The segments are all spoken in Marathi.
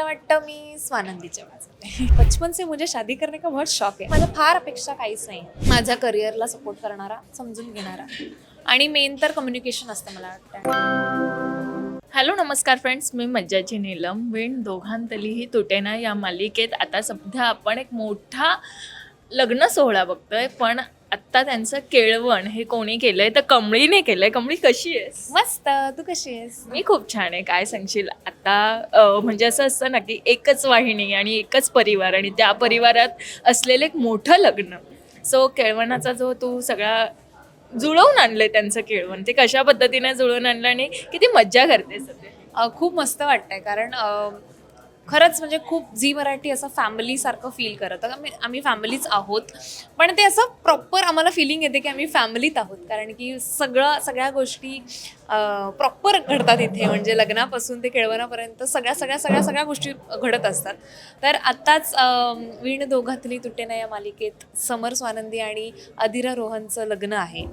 मला वाटतं मी स्वानंदीच्या बाजूने बचपन से मुझे शादी करने का बहुत शौक आहे. मला फार अपेक्षा काहीच नाही. माझ्या करिअरला सपोर्ट करणारा समजून घेणारा. आणि मेन तर कम्युनिकेशन असतं मला वाटतं. हॅलो नमस्कार फ्रेंड्स मी मज्जाची नीलम. विण दोघांतलीही तुटेना या मालिकेत. आता सध्या आपण एक मोठा लग्न सोहळा बघतोय. पण आत्ता त्यांचं केळवण हे कोणी केलंय? तर कमळीने केलंय. कमळी कशी आहेस? मस्त. तू कशी आहेस? मी खूप छान आहे. काय सांगशील? आता अं, म्हणजे असं असतं ना की एकच वाहिनी आणि एकच परिवार आणि त्या परिवारात असलेलं एक मोठं लग्न. सो केळवणाचा जो तू सगळा जुळवून आणलंय त्यांचं केळवण ते कशा पद्धतीने जुळवून आणलं आणि किती मज्जा करते सध्या अ, खूप मस्त वाटतंय. कारण अ, खरंच म्हणजे खूप झी मराठी असं फॅमिलीसारखं फील करत. आम्ही आम्ही फॅमिलीच आहोत. पण ते असं प्रॉपर आम्हाला फिलिंग येते की आम्ही फॅमिलीत आहोत. कारण की सगळं सगळ्या गोष्टी प्रॉपर घडतात इथे. म्हणजे लग्नापासून ते केळवणापर्यंत सगळ्या सगळ्या सगळ्या सगळ्या गोष्टी घडत असतात. तर आत्ताच वीण दोघातली तुटेना या मालिकेत समर स्वानंदी आणि अधिरा रोहनचं लग्न आहे.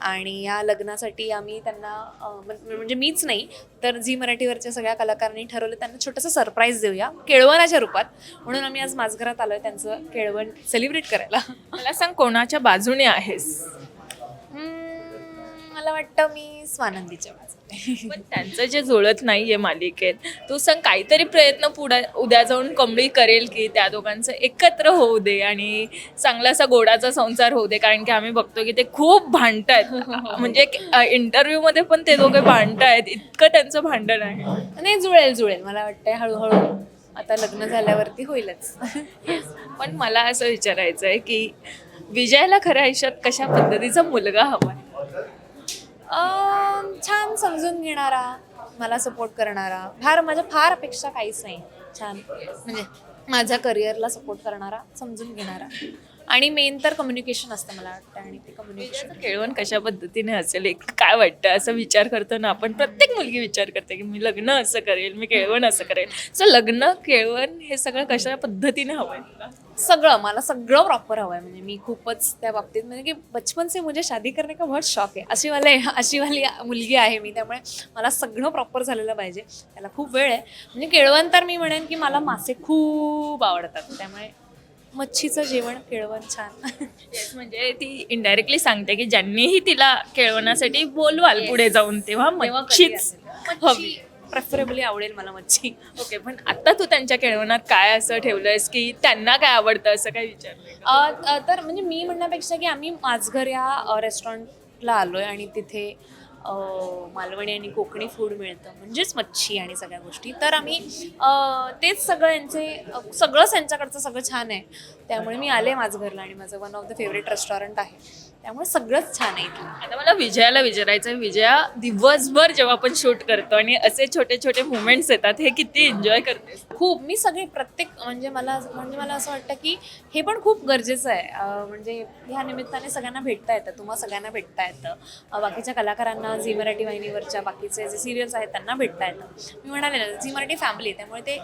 आणि या लग्नासाठी आम्ही त्यांना म्हणजे मीच नाही तर झी मराठीवरच्या सगळ्या कलाकारांनी ठरवलं त्यांना छोटंसं सरप्राईज देऊया. केळवणाच्या रूपात. म्हणून आम्ही आज माझघरात आलोय. त्यांचं केळवण सेलिब्रेट करायला. मला सांग कोणाच्या बाजूने आहेस? मला वाटतं मी स्वानंदीच्या बाजूने पण त्यांचं जे जुळत नाहीये मालिकेत तू सांग काहीतरी प्रयत्न पुढे उद्या जाऊन कमळी करेल की त्या दोघांचं एकत्र होऊ दे आणि चांगला असा गोडाचा संसार होऊ दे. कारण की आम्ही बघतो की ते खूप भांडतायत. म्हणजे इंटरव्ह्यू मध्ये पण ते दोघे भांडतायत. इतकं त्यांचं भांडण आहे. नाही जुळेल जुळेल. मला वाटतंय हळूहळू आता लग्न झाल्यावरती होईलच. पण मला असं विचारायचं आहे की विजयाला खऱ्या आयुष्यात कशा पद्धतीचा मुलगा हवा अं, छान समजून घेणारा मला सपोर्ट करणारा. फार माझ्या फार अपेक्षा काहीच नाही. छान. म्हणजे माझ्या करिअरला सपोर्ट करणारा समजून घेणारा. आणि मेन तर कम्युनिकेशन असतं मला वाटतं आणि ते कम्युनिकेशन विजयाचं कशा पद्धतीने असेल एक काय वाटतं? असं विचार करतो ना आपण. प्रत्येक मुलगी विचार करते की मी लग्न असं करेल मी खेळवण असं करेल. सो लग्न केळवण हे सगळं कशा पद्धतीने हवं तुला? सगळं मला सगळं प्रॉपर हवं आहे म्हणजे मी खूपच त्या बाबतीत म्हणजे की बचपन से मुझे शादी करने का बहुत शौक आहे. अशी वाले अशी वाली मुलगी आहे मी त्यामुळे मला सगळं प्रॉपर झालेलं पाहिजे. त्याला खूप वेळ आहे. म्हणजे केळवण तर मी म्हणेन की मला मासे खूप आवडतात. त्यामुळे मच्छीचं जेवण केळवण छान. म्हणजे ती इनडायरेक्टली सांगते की ज्यांनीही तिला केळवण्यासाठी बोलवाल पुढे जाऊन तेव्हा मच्छीच हवी. प्रेफरेबली आवडेल मला मच्छी. ओके पण आता तू त्यांच्या केळवणात काय असं ठेवलंयस की त्यांना काय आवडतं असं काय विचारलं तर म्हणजे मी म्हणण्यापेक्षा की आम्ही माझघर या रेस्टॉरंटला आलो आहे आणि तिथे मालवणी आणि कोकणी फूड मिळतं. म्हणजेच मच्छी आणि सगळ्या गोष्टी. तर आम्ही तेच सगळं यांचे सगळंच यांच्याकडचं सगळं छान आहे. त्यामुळे मी आले माझघरला आणि माझं one of the favourite restaurant आहे. त्यामुळे सगळंच छान आहे इथलं. आता मला विजयाला विचारायचं आहे. विजया दिवसभर जेव्हा आपण शूट करतो आणि असे छोटे छोटे मुवमेंट्स येतात हे किती एन्जॉय करतेस? खूप. मी सगळे प्रत्येक म्हणजे मला म्हणजे मला असं वाटतं की हे पण खूप गरजेचं आहे. म्हणजे ह्या निमित्ताने सगळ्यांना भेटता येतं. तुम्हा सगळ्यांना भेटता येतं. बाकीच्या कलाकारांना झी मराठी वाहिनीवरच्या बाकीचे जे सिरियल्स आहेत त्यांना भेटता येतं. मी म्हणाले ना झी मराठी फॅमिली त्यामुळे ते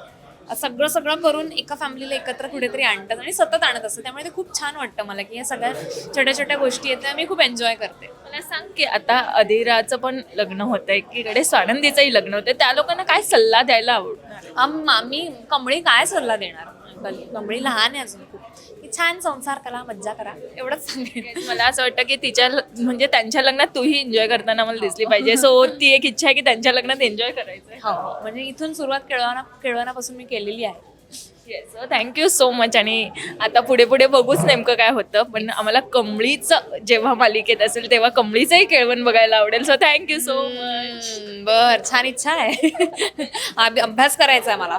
सगळं सगळं करून एका फॅमिलीला एकत्र कुठेतरी आणतात आणि सतत आणत असतं त्यामुळे ते खूप छान वाटतं मला की या सगळ्या छोट्या छोट्या गोष्टी आहेत त्या मी खूप एन्जॉय करते. मला सांग की आता अधिराचं पण लग्न होतं एकीकडे स्वानंदीचंही लग्न होतं त्या लोकांना काय सल्ला द्यायला आवडणार? आम आम्ही कमळी काय सल्ला देणार? कल- कमळी लहान आहे अजून खूप. की छान संसार करा मज्जा करा एवढंच सांगेन. मला असं वाटतं की तिच्या म्हणजे त्यांच्या लग्नात तूही एन्जॉय करताना मला दिसली पाहिजे. सो ती एक इच्छा आहे की त्यांच्या लग्नात एन्जॉय करायचं हो हो म्हणजे इथून सुरुवात केळवणा केळवणापासून मी केलेली आहे. येस थँक्यू सो मच आणि आता पुढे पुढे बघूच नेमकं काय होतं. पण आम्हाला कमळीचं जेव्हा मालिकेत असेल तेव्हा कमळीचंही केळवण बघायला आवडेल. सो थँक्यू सो मच बर छान इच्छा आहे. अभि- अभ्यास करायचा आहे मला